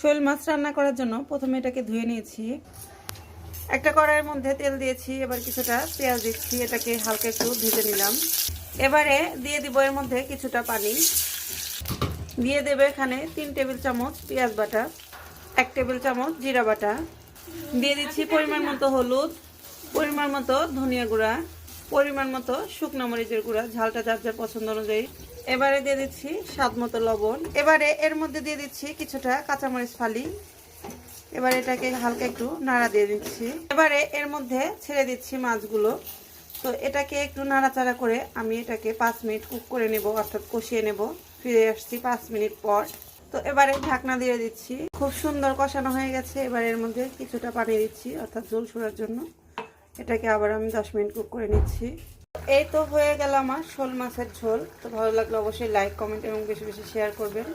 শোল মাছ রান্না করার জন্য প্রথমে এটাকে ধুয়ে নিয়েছি। একটা কড়াইয়ের মধ্যে তেল দিয়েছি, এবার কিছুটা পেঁয়াজ দিচ্ছি, এটাকে হালকা একটু ভেজে নিলাম। এবারে দিয়ে দিব এর মধ্যে কিছুটা পানি। দিয়ে দেবে এখানে তিন টেবিল চামচ পেঁয়াজ বাটা, এক টেবিল চামচ জিরা বাটা। দিয়ে দিচ্ছি পরিমাণ মতো হলুদ, পরিমাণ মতো ধনিয়া গুঁড়া পরিমাণ মতো শুকনো মরিচের গুঁড়া, ঝালটা যার যার পছন্দ অনুযায়ী। এবারে দিয়ে দিচ্ছি স্বাদ মতো লবণ। এবারে এর মধ্যে দিয়ে দিচ্ছি কিছুটা কাঁচামরিচ ফালি। এবার এটাকে হালকা একটু নাড়া দিয়ে দিচ্ছি। এবারে এর মধ্যে ছেড়ে দিচ্ছি মাছগুলো। তো এটাকে একটু নাড়াচাড়া করে আমি এটাকে পাঁচ মিনিট কুক করে নেব, অর্থাৎ কষিয়ে নেব। ফিরে আসছি পাঁচ মিনিট পর। তো এবারে ঢাকনা দিয়ে দিচ্ছি। খুব সুন্দর কষানো হয়ে গেছে। এবার এর মধ্যে কিছুটা পানি দিচ্ছি, অর্থাৎ জল সরার জন্য। এটাকে আবার আমি দশ মিনিট কুক করে নিচ্ছি। এই তো হয়ে গেল আমার শোল মাছের ঝোল। তো ভালো লাগলে অবশ্যই লাইক কমেন্ট এবং বেশি বেশি শেয়ার করবেন।